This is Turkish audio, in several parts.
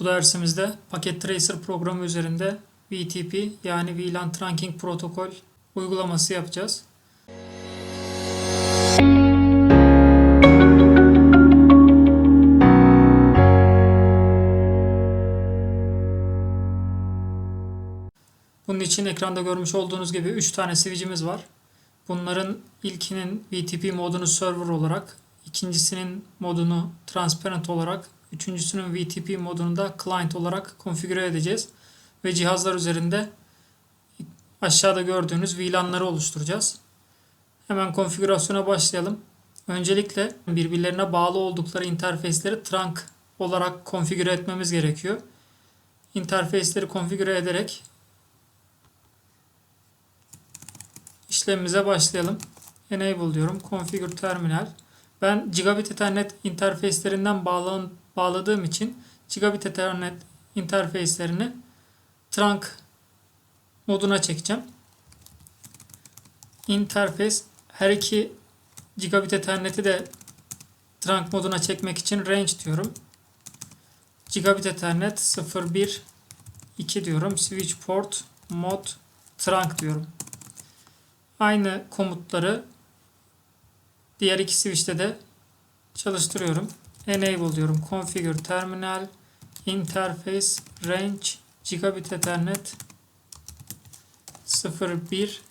Bu dersimizde Paket Tracer programı üzerinde VTP yani VLAN Trunking Protokol uygulaması yapacağız. Bunun için ekranda görmüş olduğunuz gibi 3 tane switch'imiz var. Bunların ilkinin VTP modunu server olarak, ikincisinin modunu transparent olarak, üçüncüsünün VTP modunu da client olarak konfigüre edeceğiz. Ve cihazlar üzerinde aşağıda gördüğünüz VLAN'ları oluşturacağız. Hemen konfigürasyona başlayalım. Öncelikle birbirlerine bağlı oldukları interface'leri trunk olarak konfigüre etmemiz gerekiyor. Interface'leri konfigüre ederek işlemimize başlayalım. Enable diyorum. Configure terminal. Ben gigabit ethernet interface'lerinden bağlan, bağladığım için gigabit ethernet interface'lerini trunk moduna çekeceğim. Interface her iki gigabit ethernet'i de trunk moduna çekmek için range diyorum. Gigabit ethernet 01 2 diyorum. Switch port mod trunk diyorum. Aynı komutları diğer iki switch'te de çalıştırıyorum. Enable diyorum. Configure terminal interface range gigabit ethernet 01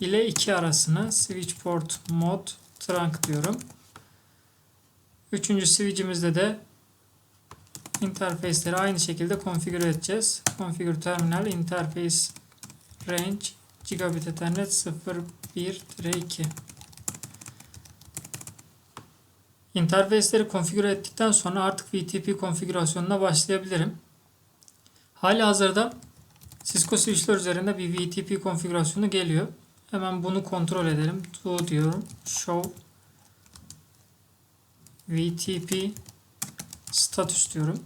ile 2 arasına switch port mod trunk diyorum. Üçüncü switch'imizde de interface'leri aynı şekilde konfigüre edeceğiz. Configure terminal interface range gigabit ethernet 01-2 İnterface'leri konfigüre ettikten sonra artık VTP konfigürasyonuna başlayabilirim. Hali hazırda Cisco switchler üzerinde bir VTP konfigürasyonu geliyor. Hemen bunu kontrol edelim. Do diyorum. Show VTP status diyorum.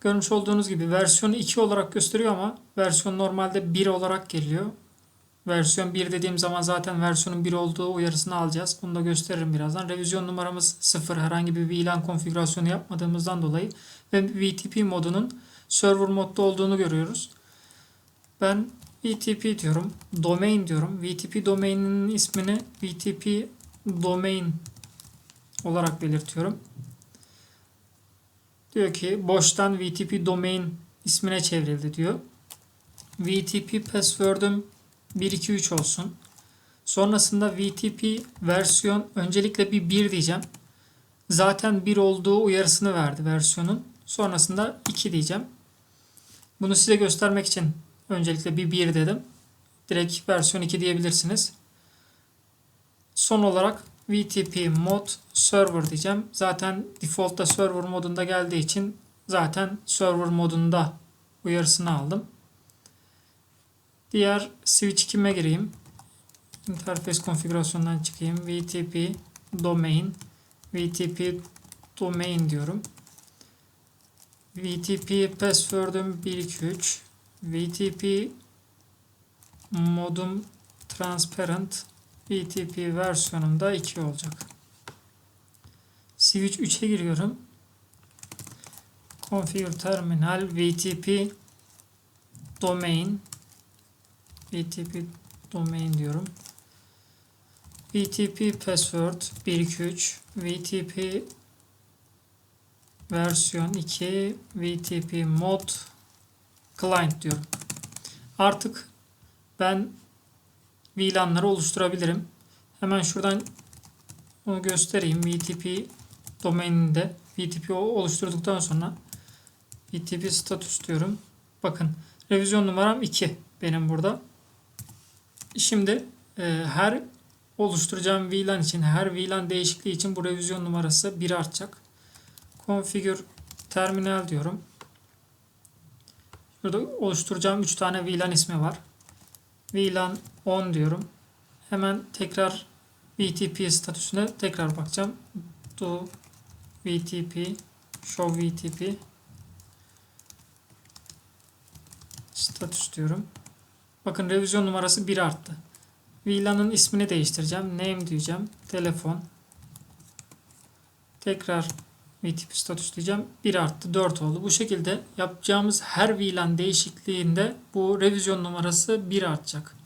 Görmüş olduğunuz gibi versiyonu 2 olarak gösteriyor ama versiyon normalde 1 olarak geliyor. Versiyon 1 dediğim zaman zaten versiyonun 1 olduğu uyarısını alacağız. Bunu da gösteririm birazdan. Revizyon numaramız 0. Herhangi bir VLAN konfigürasyonu yapmadığımızdan dolayı ve VTP modunun server modda olduğunu görüyoruz. Ben VTP diyorum. Domain diyorum. VTP domaininin ismini VTP domain olarak belirtiyorum. Diyor ki boştan VTP domain ismine çevrildi diyor. VTP password'üm 123 olsun. Sonrasında VTP versiyon öncelikle bir 1 diyeceğim. Zaten 1 olduğu uyarısını verdi versiyonun. Sonrasında 2 diyeceğim. Bunu size göstermek için öncelikle bir 1 dedim. Direkt versiyon 2 diyebilirsiniz. Son olarak VTP mod server diyeceğim. Zaten default'ta server modunda geldiği için zaten server modunda uyarısını aldım. Diğer switch 2'me gireyim. Interface konfigürasyondan çıkayım. VTP domain VTP domain diyorum. VTP password'üm 123 VTP modum transparent VTP versiyonumda 2 olacak. Switch 3'e giriyorum. Configure terminal VTP domain VTP domain diyorum. VTP password 123 VTP versiyon 2 VTP mod client diyorum. Artık ben VLAN'ları oluşturabilirim. Hemen şuradan onu göstereyim. VTP domaininde VTP oluşturduktan sonra VTP status diyorum. Bakın revizyon numaram 2 benim burada. Şimdi e, her oluşturacağım VLAN için her VLAN değişikliği için bu revizyon numarası 1 artacak. Configure terminal diyorum. Burada oluşturacağım 3 tane VLAN ismi var. VLAN 10 diyorum. Hemen tekrar VTP statüsüne tekrar bakacağım. Do VTP show VTP status diyorum. Bakın revizyon numarası 1 arttı. VLAN'ın ismini değiştireceğim. Name diyeceğim. Telefon. Tekrar VTP status diyeceğim. 1 arttı 4 oldu. Bu şekilde yapacağımız her VLAN değişikliğinde bu revizyon numarası 1 artacak.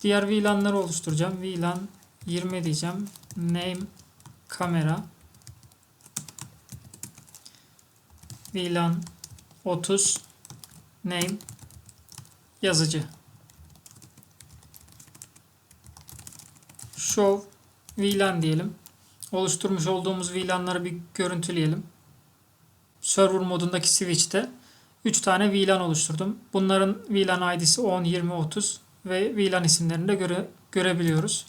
Diğer VLAN'ları oluşturacağım. VLAN 20 diyeceğim. Name kamera VLAN 30 name yazıcı show VLAN diyelim. Oluşturmuş olduğumuz VLAN'ları bir görüntüleyelim. Server modundaki switch'te 3 tane VLAN oluşturdum. Bunların VLAN ID'si 10, 20, 30 ve VLAN isimlerini de göre, görebiliyoruz.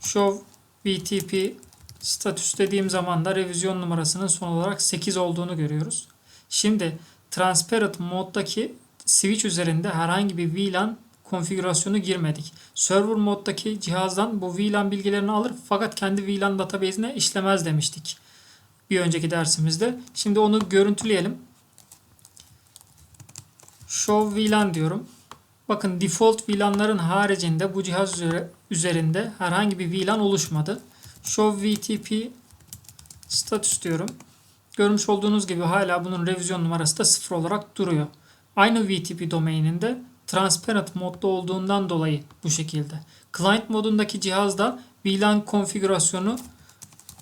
Show VTP status dediğim zaman da revizyon numarasının son olarak 8 olduğunu görüyoruz. Şimdi transparent moddaki switch üzerinde herhangi bir VLAN konfigürasyonu girmedik. Server moddaki cihazdan bu VLAN bilgilerini alır fakat kendi VLAN database'ine işlemez demiştik. Bir önceki dersimizde. Şimdi onu görüntüleyelim. Show VLAN diyorum. Bakın default VLAN'ların haricinde bu cihaz üzerinde herhangi bir VLAN oluşmadı. Show VTP status diyorum. Görmüş olduğunuz gibi hala bunun revizyon numarası da 0 olarak duruyor. Aynı VTP domaininde transparent modda olduğundan dolayı bu şekilde. Client modundaki cihazda VLAN konfigürasyonu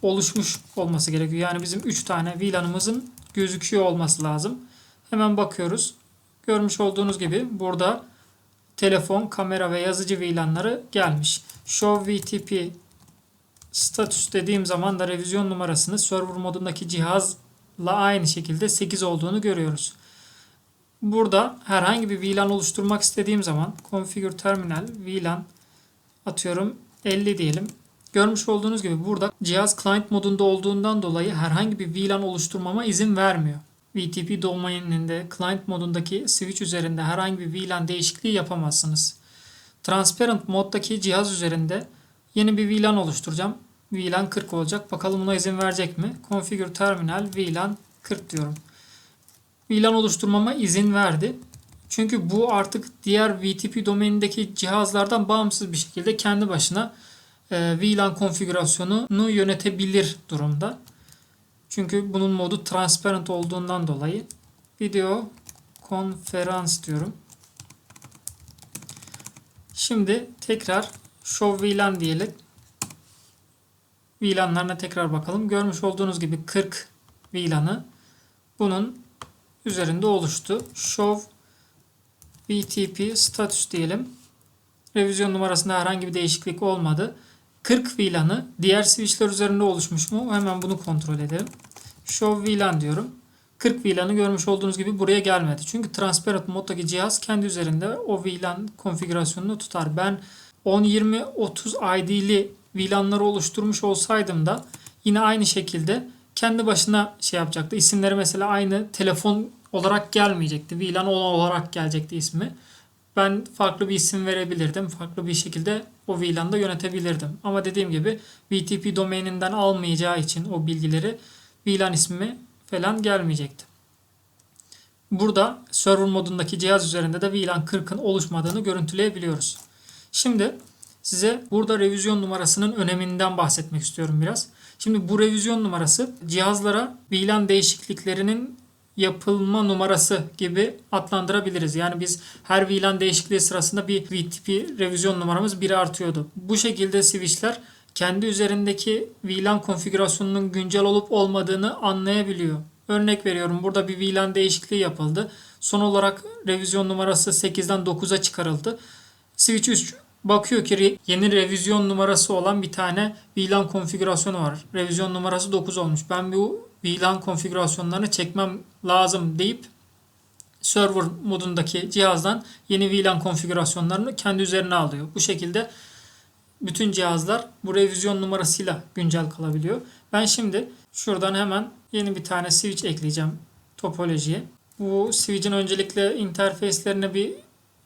oluşmuş olması gerekiyor. Yani bizim 3 tane VLAN'ımızın gözüküyor olması lazım. Hemen bakıyoruz. Görmüş olduğunuz gibi burada telefon, kamera ve yazıcı VLAN'ları gelmiş. Show VTP status dediğim zaman da revizyon numarasını server modundaki cihazla aynı şekilde 8 olduğunu görüyoruz. Burada herhangi bir VLAN oluşturmak istediğim zaman configure terminal VLAN atıyorum 50 diyelim. Görmüş olduğunuz gibi burada cihaz client modunda olduğundan dolayı herhangi bir VLAN oluşturmama izin vermiyor. VTP domaininde client modundaki switch üzerinde herhangi bir VLAN değişikliği yapamazsınız. Transparent moddaki cihaz üzerinde yeni bir VLAN oluşturacağım. VLAN 40 olacak. Bakalım buna izin verecek mi? Configure terminal VLAN 40 diyorum. VLAN oluşturmama izin verdi. Çünkü bu artık diğer VTP domainindeki cihazlardan bağımsız bir şekilde kendi başına e, VLAN konfigürasyonunu yönetebilir durumda. Çünkü bunun modu transparent olduğundan dolayı video konferans diyorum. Şimdi tekrar show VLAN diyelim. VLAN'larına tekrar bakalım. Görmüş olduğunuz gibi 40 VLAN'ı bunun üzerinde oluştu. Show VTP status diyelim. Revizyon numarasında herhangi bir değişiklik olmadı. 40 VLAN'ı diğer switchler üzerinde oluşmuş mu? Hemen bunu kontrol edelim. Show VLAN diyorum. 40 VLAN'ı görmüş olduğunuz gibi buraya gelmedi. Çünkü transparent moddaki cihaz kendi üzerinde o VLAN konfigürasyonunu tutar. Ben 10, 20, 30 ID'li VLAN'ları oluşturmuş olsaydım da yine aynı şekilde kendi başına şey yapacaktı. İsimleri mesela aynı telefon olarak gelmeyecekti. VLAN olarak gelecekti ismi. Ben farklı bir isim verebilirdim. Farklı bir şekilde o VLAN'da yönetebilirdim. Ama dediğim gibi VTP domaininden almayacağı için o bilgileri VLAN ismi falan gelmeyecekti. Burada server modundaki cihaz üzerinde de VLAN 40'ın oluşmadığını görüntüleyebiliyoruz. Şimdi size burada revizyon numarasının öneminden bahsetmek istiyorum biraz. Şimdi bu revizyon numarası cihazlara VLAN değişikliklerinin yapılma numarası gibi adlandırabiliriz. Yani biz her VLAN değişikliği sırasında bir VTP revizyon numaramız biri artıyordu. Bu şekilde switchler kendi üzerindeki VLAN konfigürasyonunun güncel olup olmadığını anlayabiliyor. Örnek veriyorum burada bir VLAN değişikliği yapıldı. Son olarak revizyon numarası 8'den 9'a çıkarıldı. Switch 3 bakıyor ki yeni revizyon numarası olan bir tane VLAN konfigürasyonu var. Revizyon numarası 9 olmuş. Ben bu VLAN konfigürasyonlarını çekmem lazım deyip server modundaki cihazdan yeni VLAN konfigürasyonlarını kendi üzerine alıyor. Bu şekilde bütün cihazlar bu revizyon numarasıyla güncel kalabiliyor. Ben şimdi şuradan hemen yeni bir tane switch ekleyeceğim topolojiye. Bu switch'in öncelikle interface'lerine bir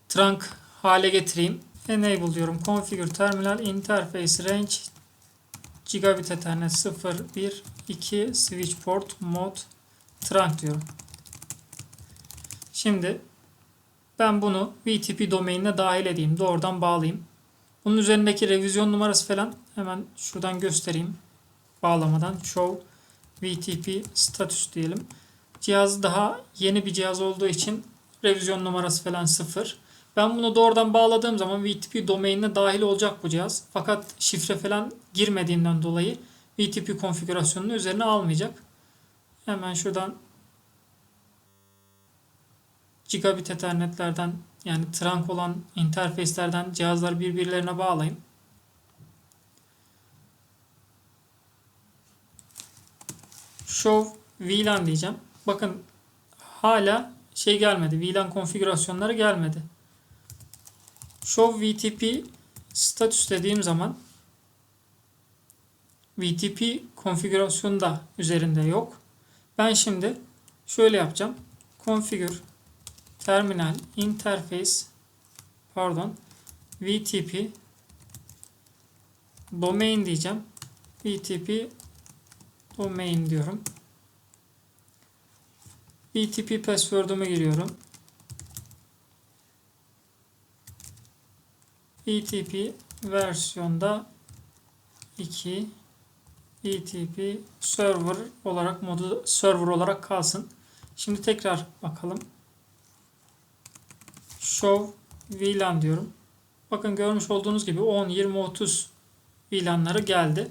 trunk hale getireyim. Enable diyorum. Configure terminal interface range gigabit ethernet 0 1 2 switch port mod trunk diyorum. Şimdi ben bunu VTP domainine dahil edeyim. Doğrudan bağlayayım. Bunun üzerindeki revizyon numarası falan hemen şuradan göstereyim. Bağlamadan show VTP status diyelim. Cihaz daha yeni bir cihaz olduğu için revizyon numarası falan sıfır. Ben bunu doğrudan bağladığım zaman VTP domainine dahil olacak bu cihaz. Fakat şifre falan girmediğimden dolayı VTP konfigürasyonunu üzerine almayacak. Hemen şuradan gigabit ethernetlerden yani trunk olan interface'lerden cihazları birbirlerine bağlayayım. Show VLAN diyeceğim. Bakın hala şey gelmedi. VLAN konfigürasyonları gelmedi. Show VTP status dediğim zaman VTP konfigürasyonu da üzerinde yok. Ben şimdi şöyle yapacağım. Configure terminal interface pardon VTP domain diyeceğim. VTP domain diyorum. VTP password'umu giriyorum. VTP versiyonda 2 VTP server olarak modu server olarak kalsın. Şimdi tekrar bakalım. Show VLAN diyorum. Bakın görmüş olduğunuz gibi 10, 20, 30 VLAN'ları geldi.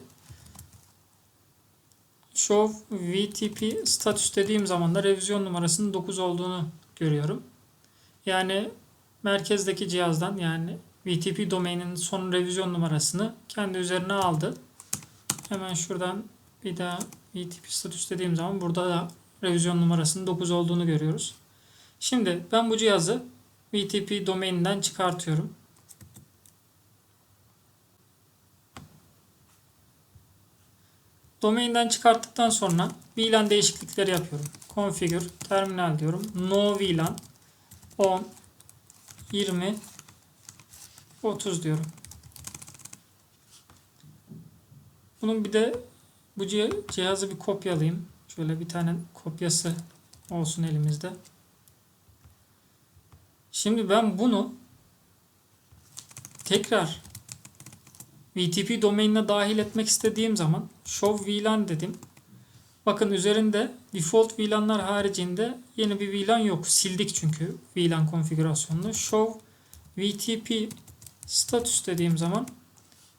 Show VTP status dediğim zaman da revizyon numarasının 9 olduğunu görüyorum. Yani merkezdeki cihazdan yani VTP domainin son revizyon numarasını kendi üzerine aldı. Hemen şuradan bir daha VTP status dediğim zaman burada da revizyon numarasının 9 olduğunu görüyoruz. Şimdi ben bu cihazı VTP domaininden çıkartıyorum. Domainden çıkarttıktan sonra VLAN değişiklikleri yapıyorum. Configure, terminal diyorum. No VLAN 10, 20, 30 diyorum. Bunun bir de bu cihazı bir kopyalayayım. Şöyle bir tane kopyası olsun elimizde. Şimdi ben bunu tekrar VTP domainine dahil etmek istediğim zaman show VLAN dedim. Bakın üzerinde default VLAN'lar haricinde yeni bir VLAN yok. Sildik çünkü VLAN konfigürasyonunu. Show VTP status dediğim zaman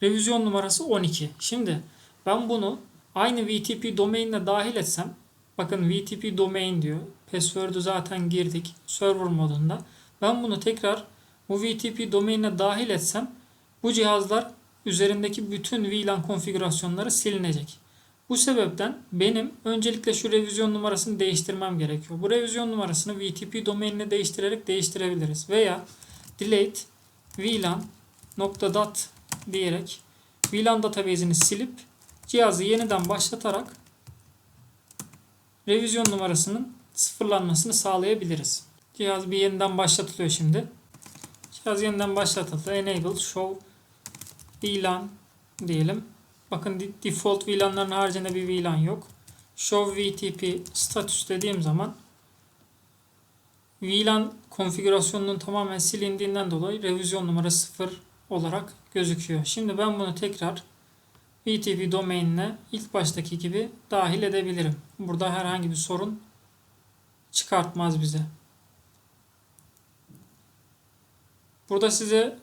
revizyon numarası 12. Şimdi ben bunu aynı VTP domainine dahil etsem bakın VTP domain diyor. Password'u zaten girdik server modunda. Ben bunu tekrar bu VTP domainine dahil etsem bu cihazlar üzerindeki bütün VLAN konfigürasyonları silinecek. Bu sebepten benim öncelikle şu revizyon numarasını değiştirmem gerekiyor. Bu revizyon numarasını VTP domainine değiştirerek değiştirebiliriz. Veya delete VLAN nokta diyerek VLAN database'ini silip cihazı yeniden başlatarak revizyon numarasının sıfırlanmasını sağlayabiliriz. Cihaz bir yeniden başlatılıyor şimdi. Cihaz yeniden başlatıldı. Enable show VLAN diyelim. Bakın default VLAN'ların haricinde bir VLAN yok. Show VTP status dediğim zaman VLAN konfigürasyonunun tamamen silindiğinden dolayı revizyon numarası 0 olarak gözüküyor. Şimdi ben bunu tekrar VTP domainine ilk baştaki gibi dahil edebilirim. Burada herhangi bir sorun çıkartmaz bize. Burada size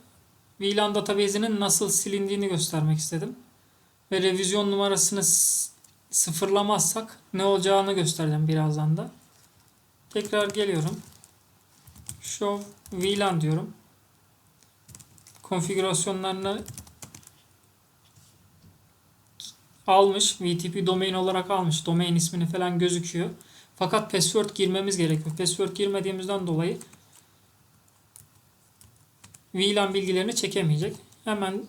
VLAN database'inin nasıl silindiğini göstermek istedim. Ve revizyon numarasını sıfırlamazsak ne olacağını göstereceğim birazdan da. Tekrar geliyorum. Show VLAN diyorum. Konfigürasyonlarını almış. VTP domain olarak almış. Domain ismini falan gözüküyor. Fakat password girmemiz gerekiyor. Password girmediğimizden dolayı VLAN bilgilerini çekemeyecek. Hemen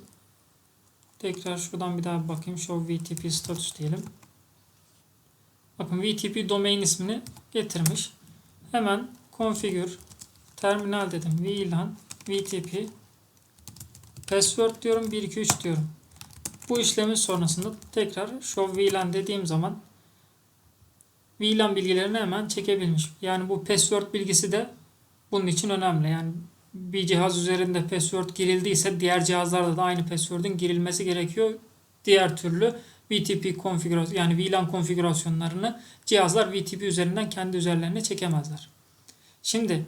tekrar şuradan bir daha bakayım. Show VTP status diyelim. Bakın VTP domain ismini getirmiş. Hemen configure terminal dedim. VLAN VTP password diyorum 1 2 3 diyorum. Bu işlemin sonrasında tekrar show VLAN dediğim zaman VLAN bilgilerini hemen çekebilmiş. Yani bu password bilgisi de bunun için önemli. Yani bir cihaz üzerinde password girildiyse diğer cihazlarda da aynı password'ün girilmesi gerekiyor. Diğer türlü VTP konfigürasyon yani VLAN konfigürasyonlarını cihazlar VTP üzerinden kendi üzerlerine çekemezler. Şimdi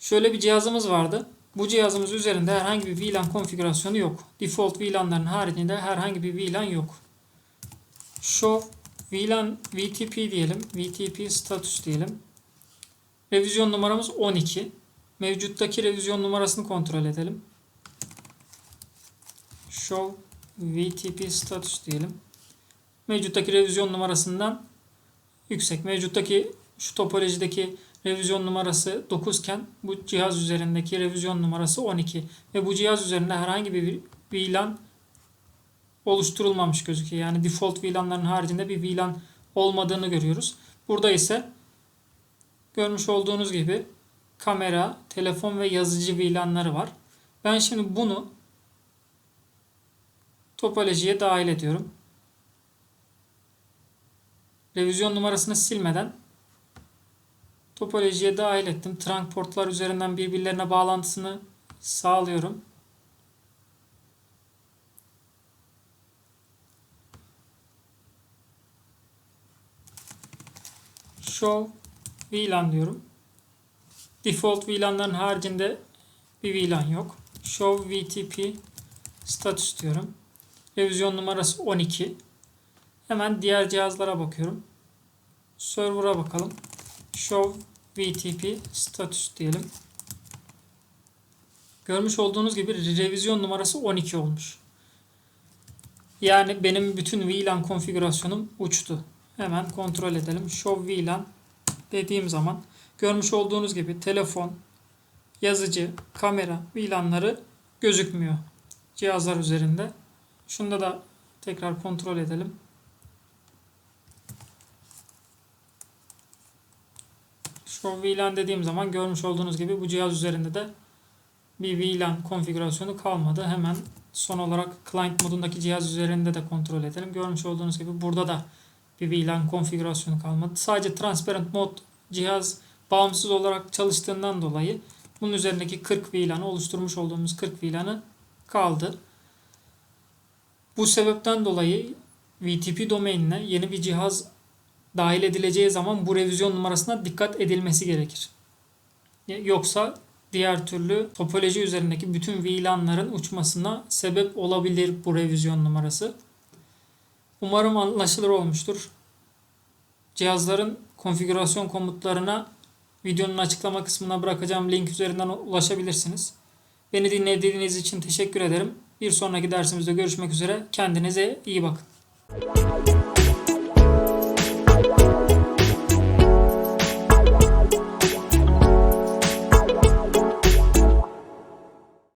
şöyle bir cihazımız vardı. Bu cihazımız üzerinde herhangi bir VLAN konfigürasyonu yok. Default VLAN'ların haricinde herhangi bir VLAN yok. Show VLAN VTP diyelim. VTP status diyelim. Revizyon numaramız 12. Mevcuttaki revizyon numarasını kontrol edelim. Show VTP status diyelim. Mevcuttaki revizyon numarasından yüksek. Mevcuttaki şu topolojideki revizyon numarası 9 iken bu cihaz üzerindeki revizyon numarası 12 ve bu cihaz üzerinde herhangi bir VLAN oluşturulmamış gözüküyor. Yani default VLAN'ların haricinde bir VLAN olmadığını görüyoruz. Burada ise görmüş olduğunuz gibi kamera, telefon ve yazıcı VLAN'ları var. Ben şimdi bunu topolojiye dahil ediyorum. Revizyon numarasını silmeden topolojiye dahil ettim. Trunk portlar üzerinden birbirlerine bağlantısını sağlıyorum. Show VLAN diyorum. Default VLAN'ların haricinde bir VLAN yok. Show VTP status diyorum. Revizyon numarası 12. Hemen diğer cihazlara bakıyorum. Server'a bakalım. Show VTP status diyelim. Görmüş olduğunuz gibi revizyon numarası 12 olmuş. Yani benim bütün VLAN konfigürasyonum uçtu. Hemen kontrol edelim. Show VLAN dediğim zaman görmüş olduğunuz gibi telefon, yazıcı, kamera VLAN'ları gözükmüyor cihazlar üzerinde. Şunda da tekrar kontrol edelim. Show VLAN dediğim zaman görmüş olduğunuz gibi bu cihaz üzerinde de bir VLAN konfigürasyonu kalmadı. Hemen son olarak client modundaki cihaz üzerinde de kontrol edelim. Görmüş olduğunuz gibi burada da bir VLAN konfigürasyonu kalmadı. Sadece transparent mod cihaz bağımsız olarak çalıştığından dolayı bunun üzerindeki 40 VLAN'ı oluşturmuş olduğumuz 40 VLAN'ı kaldı. Bu sebepten dolayı VTP domainine yeni bir cihaz dahil edileceği zaman bu revizyon numarasına dikkat edilmesi gerekir. Yoksa diğer türlü topoloji üzerindeki bütün VLAN'ların uçmasına sebep olabilir bu revizyon numarası. Umarım anlaşılır olmuştur. Cihazların konfigürasyon komutlarına videonun açıklama kısmına bırakacağım link üzerinden ulaşabilirsiniz. Beni dinlediğiniz için teşekkür ederim. Bir sonraki dersimizde görüşmek üzere. Kendinize iyi bakın.